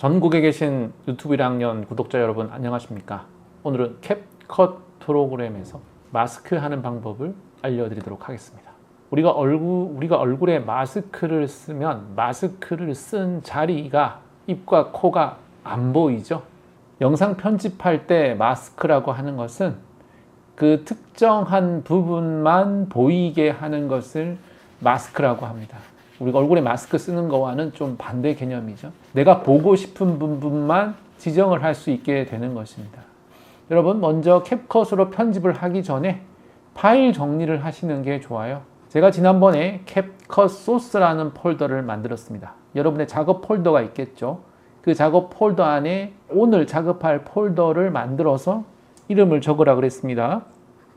전국에 계신 유튜브 1학년 구독자 여러분 안녕하십니까? 오늘은 캡컷 프로그램에서 마스크 하는 방법을 알려드리도록 하겠습니다. 우리가 얼굴 우리가 얼굴에 마스크를 쓰면 마스크를 쓴 자리가 입과 코가 안 보이죠. 영상 편집할 때 마스크라고 하는 것은 그 특정한 부분만 보이게 하는 것을 마스크라고 합니다. 우리가 얼굴에 마스크 쓰는 거와는 좀 반대 개념이죠. 내가 보고 싶은 부분만 지정을 할 수 있게 되는 것입니다. 여러분, 먼저 캡컷으로 편집을 하기 전에 파일 정리를 하시는 게 좋아요. 제가 지난번에 캡컷 소스라는 폴더를 만들었습니다. 여러분의 작업 폴더가 있겠죠. 그 작업 폴더 안에 오늘 작업할 폴더를 만들어서 이름을 적으라 그랬습니다.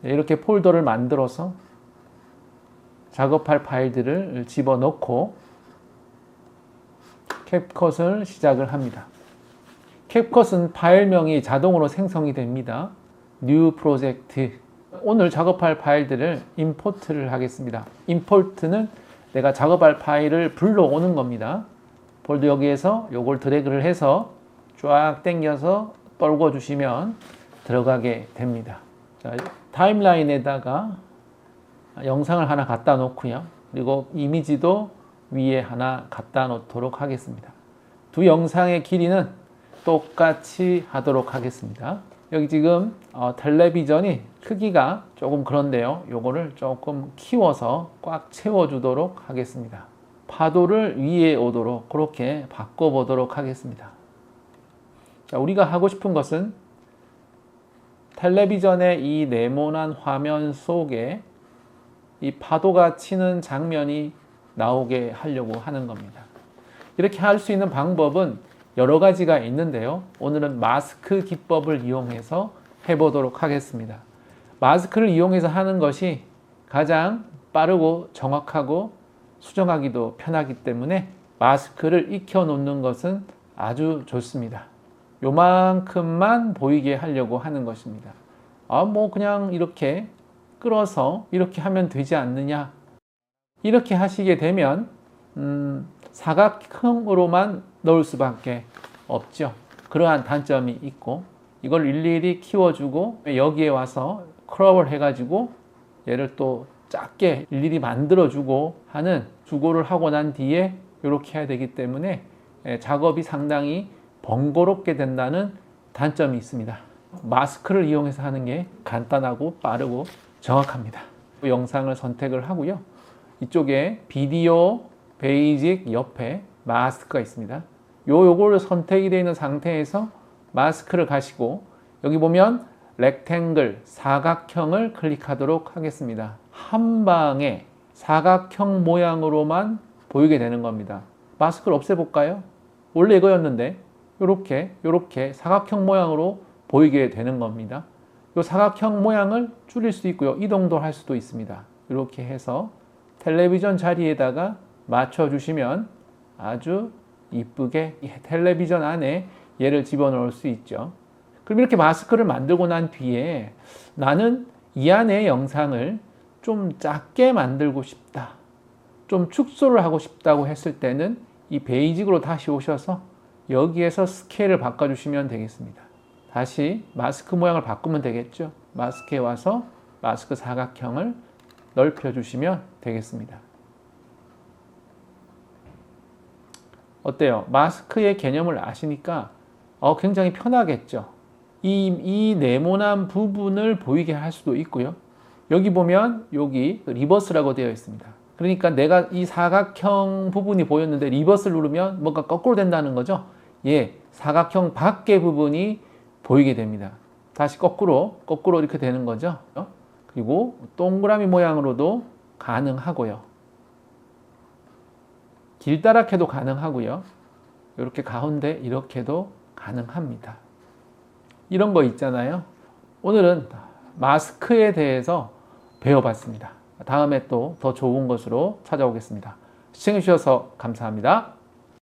네, 이렇게 폴더를 만들어서 작업할 파일들을 집어넣고 캡컷을 시작을 합니다. 캡컷은 파일명이 자동으로 생성이 됩니다. New Project. 오늘 작업할 파일들을 임포트를 하겠습니다. 임포트는 내가 작업할 파일을 불러오는 겁니다. 폴더 여기에서 요걸 드래그를 해서 쫙 당겨서 떨궈 주시면 들어가게 됩니다. 자, 타임라인에다가 영상을 하나 갖다 놓고요. 그리고 이미지도 위에 하나 갖다 놓도록 하겠습니다. 두 영상의 길이는 똑같이 하도록 하겠습니다. 여기 지금 어, 텔레비전이 크기가 조금 그런데요. 요거를 조금 키워서 꽉 채워주도록 하겠습니다. 파도를 위에 오도록 그렇게 바꿔보도록 하겠습니다. 자, 우리가 하고 싶은 것은 텔레비전의 이 네모난 화면 속에 이 파도가 치는 장면이 나오게 하려고 하는 겁니다. 이렇게 할 수 있는 방법은 여러 가지가 있는데요. 오늘은 마스크 기법을 이용해서 해보도록 하겠습니다. 마스크를 이용해서 하는 것이 가장 빠르고 정확하고 수정하기도 편하기 때문에 마스크를 익혀 놓는 것은 아주 좋습니다. 요만큼만 보이게 하려고 하는 것입니다. 아, 뭐 그냥 이렇게 끌어서 이렇게 하면 되지 않느냐. 이렇게 하시게 되면 음, 사각형으로만 넣을 수밖에 없죠. 그러한 단점이 있고 이걸 일일이 키워주고 여기에 와서 크롭을 해가지고 얘를 또 작게 일일이 만들어주고 하는 주고를 하고 난 뒤에 이렇게 해야 되기 때문에 예, 작업이 상당히 번거롭게 된다는 단점이 있습니다. 마스크를 이용해서 하는 게 간단하고 빠르고 정확합니다. 영상을 선택을 하고요. 이쪽에 비디오 베이직 옆에 마스크가 있습니다. 요 요거를 선택이 되어 있는 상태에서 마스크를 가시고 여기 보면 렉탱글 사각형을 클릭하도록 하겠습니다. 한 방에 사각형 모양으로만 보이게 되는 겁니다. 마스크를 없애볼까요? 원래 이거였는데 이렇게 이렇게 사각형 모양으로 보이게 되는 겁니다. 이 사각형 모양을 줄일 수 있고요. 이동도 할 수도 있습니다. 이렇게 해서 텔레비전 자리에다가 맞춰 주시면 아주 이쁘게 텔레비전 안에 얘를 집어넣을 수 있죠. 그럼 이렇게 마스크를 만들고 난 뒤에 나는 이 안에 영상을 좀 작게 만들고 싶다. 좀 축소를 하고 싶다고 했을 때는 이 베이직으로 다시 오셔서 여기에서 스케일을 바꿔주시면 되겠습니다. 다시 마스크 모양을 바꾸면 되겠죠. 마스크에 와서 마스크 사각형을 넓혀 주시면 되겠습니다. 어때요? 마스크의 개념을 아시니까 어, 굉장히 편하겠죠. 이, 이 네모난 부분을 보이게 할 수도 있고요. 여기 보면 여기 리버스라고 되어 있습니다. 그러니까 내가 이 사각형 부분이 보였는데 리버스를 누르면 뭔가 거꾸로 된다는 거죠. 예, 사각형 밖의 부분이 보이게 됩니다. 다시 거꾸로, 거꾸로 이렇게 되는 거죠. 그리고 동그라미 모양으로도 가능하고요. 길다랗게도 가능하고요. 이렇게 가운데 이렇게도 가능합니다. 이런 거 있잖아요. 오늘은 마스크에 대해서 배워봤습니다. 다음에 또 더 좋은 것으로 찾아오겠습니다. 시청해주셔서 감사합니다.